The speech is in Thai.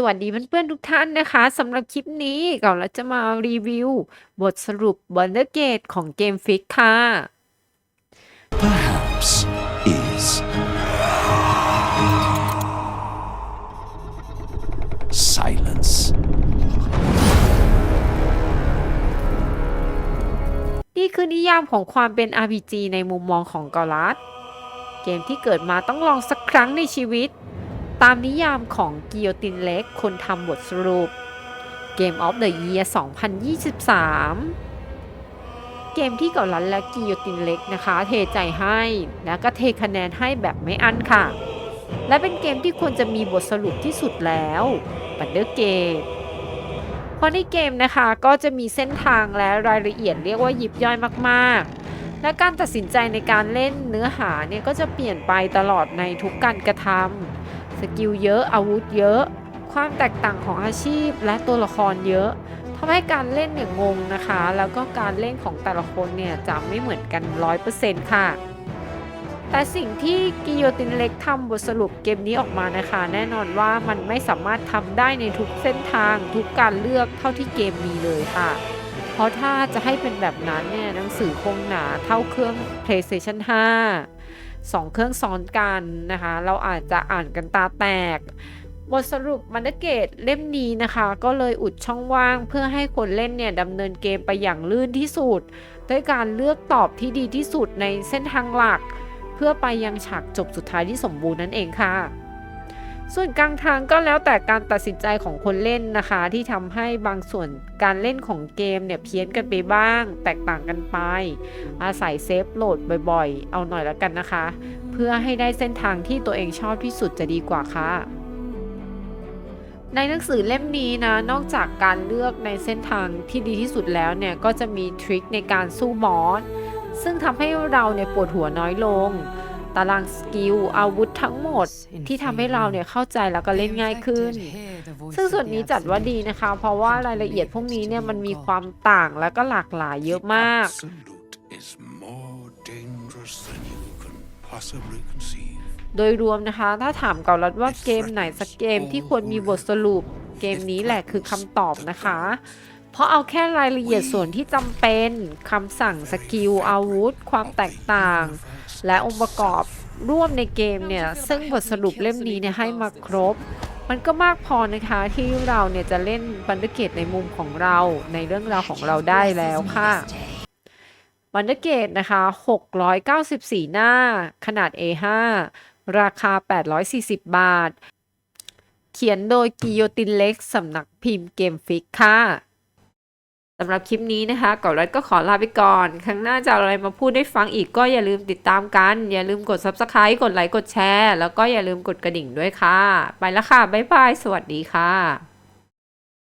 สวัสดีเพื่อนๆทุกท่านนะคะสำหรับคลิปนี้ก่อนเราจะมารีวิว บทสรุป Wondergate ของเกมฟิกค่ะ perhaps is silence. นี่คือนิยามของความเป็น RPG ในมุมมองของกอลัสเกมที่เกิดมาต้องลองสักครั้งในชีวิต ตามนิยามของกิโยตินเล็กคนทำบทสรุป Game of the Year 2023 เกมที่เกาลันและกิโยตินเล็กนะคะ เทใจให้แล้วก็เทคะแนนให้แบบไม่อั้นค่ะ และเป็นเกมที่ควรจะมีบทสรุปที่สุดแล้วบันเดอร์เกตเพราะในเกมนะคะก็จะมีเส้นทางและรายละเอียดเรียกว่ายิบย่อยมากๆ และการตัดสินใจในการเล่นเนื้อหาเนี่ยก็จะเปลี่ยนไปตลอดในทุกการกระทำ สกิลเยอะอาวุธเยอะ ความแตกต่างของอาชีพและตัวละครเยอะทำให้การเล่นเนี่ยงงนะคะ แล้วก็การเล่นของแต่ละคนเนี่ยจะไม่เหมือนกัน 100%ค่ะ แต่สิ่งที่กิโยตินเล็กทำบทสรุปเกมนี้ออกมานะคะ แน่นอนว่ามันไม่สามารถทำได้ในทุกเส้นทาง ทุกการเลือกเท่าที่เกมมีเลยค่ะ เพราะถ้าจะให้เป็นแบบนั้นเนี่ยหนังสือคงหนาเท่าเครื่อง PlayStation 5 2 เครื่องซ้อนกันนะคะ เราอาจจะอ่านกันตาแตกบทสรุปมันเกตเล่มนี้นะคะ ก็เลยอุดช่องว่างเพื่อให้คนเล่นเนี่ยดำเนินเกมไปอย่างลื่นที่สุดด้วยการเลือกตอบที่ดีที่สุดในเส้นทางหลัก เพื่อไปยังฉากจบสุดท้ายที่สมบูรณ์นั่นเองค่ะ ส่วนกลางทางก็แล้วแต่การตัดสินใจของคนเล่นนะคะ ที่ทำให้บางส่วนการเล่นของเกมเนี่ยเพี้ยนกันไปบ้าง แตกต่างกันไป อาศัยเซฟโหลดบ่อยๆ เอาหน่อยแล้วกันนะคะ เพื่อให้ได้เส้นทางที่ตัวเองชอบที่สุดจะดีกว่าค่ะในหนังสือเล่มนี้นะ นอกจากการเลือกในเส้นทางที่ดีที่สุดแล้วเนี่ย ก็จะมีทริคในการสู้บอสซึ่งทำให้เราเนี่ยปวดหัวน้อยลง ตารางสกิลอาวุธทั้งหมดที่ทำให้เราเนี่ยเข้าใจแล้วก็เล่นง่ายขึ้น ซึ่งส่วนนี้จัดว่าดีนะคะ เพราะว่ารายละเอียดพวกนี้เนี่ยมันมีความต่างและก็หลากหลายเยอะมาก Absolute is more dangerous than you can possibly conceive. โดยรวมนะคะ ถ้าถามเกาลัดว่าเกมไหนสักเกมที่ควรมีบทสรุปเกมนี้แหละคือคำตอบนะคะ เพราะเอาแค่รายละเอียดส่วนที่จำเป็นคำสั่งสกิลอาวุธ ความแตกต่าง และองค์ประกอบร่วมในเกมเนี่ย ซึ่งบทสรุปเล่มนี้เนี่ยให้มาครบ มันก็มากพอนะคะที่เราเนี่ยจะเล่นบันเดอร์เกตในมุมของเราในเรื่องราวของเราได้แล้วค่ะบันเดอร์เกตนะคะ 694 หน้า ขนาด A5 ราคา 840 บาท เขียนโดยกิโยตินเล็กสำนักพิมพ์เกมฟิกค่ะ สำหรับคลิปนี้นะคะก่อนรัดก็ขอลาไปก่อน ครั้งหน้าจะอะไรมาพูดได้ฟังอีกก็อย่าลืมติดตามกัน อย่าลืมกด Subscribe กดไลค์กดแชร์ แล้วก็อย่าลืมกดกระดิ่งด้วยค่ะ ไปแล้วค่ะ บ๊ายบาย สวัสดีค่ะ